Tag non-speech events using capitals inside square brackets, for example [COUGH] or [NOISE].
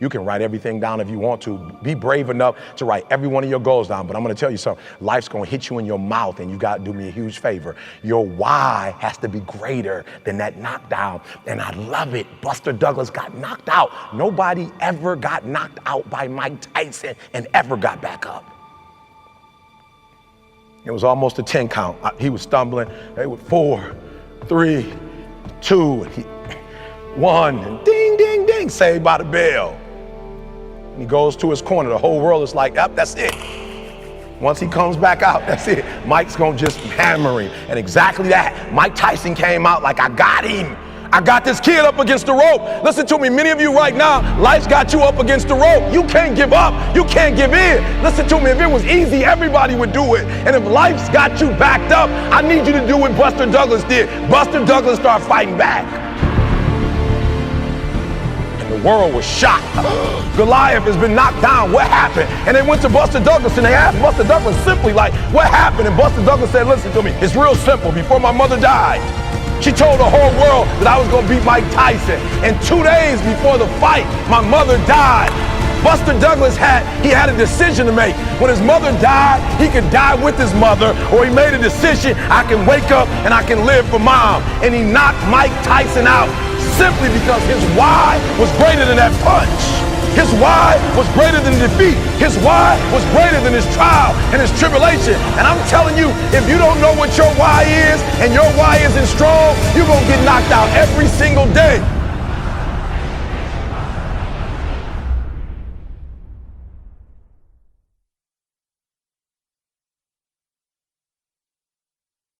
You can write everything down if you want to. Be brave enough to write every one of your goals down. But I'm going to tell you something. Life's going to hit you in your mouth, and you got to do me a huge favor. Your why has to be greater than that knockdown. And I love it. Buster Douglas got knocked out. Nobody ever got knocked out by Mike Tyson and ever got back up. It was almost a 10 count. He was stumbling. They were four, three, two, one, and ding, ding, ding, saved by the bell. And he goes to his corner. The whole world is like, yep, that's it. Once he comes back out, [LAUGHS] that's it. Mike's gonna just hammer him. And exactly that. Mike Tyson came out like, I got him. I got this kid up against the rope. Listen to me, many of you right now, life's got you up against the rope. You can't give up. You can't give in. Listen to me, if it was easy, everybody would do it. And if life's got you backed up, I need you to do what Buster Douglas did. Buster Douglas started fighting back. The world was shocked. Goliath has been knocked down. What happened? And they went to Buster Douglas and they asked Buster Douglas simply, like, what happened? And Buster Douglas said, listen to me, it's real simple. Before my mother died, she told the whole world that I was gonna beat Mike Tyson. And two days before the fight, my mother died. Buster Douglas had he had a decision to make. When his mother died, he could die with his mother, or he made a decision, I can wake up and I can live for mom. And he knocked Mike Tyson out simply because his why was greater than that punch. His why was greater than defeat. His why was greater than his trial and his tribulation. And I'm telling you, if you don't know what your why is and your why isn't strong, you're going to get knocked out every single day.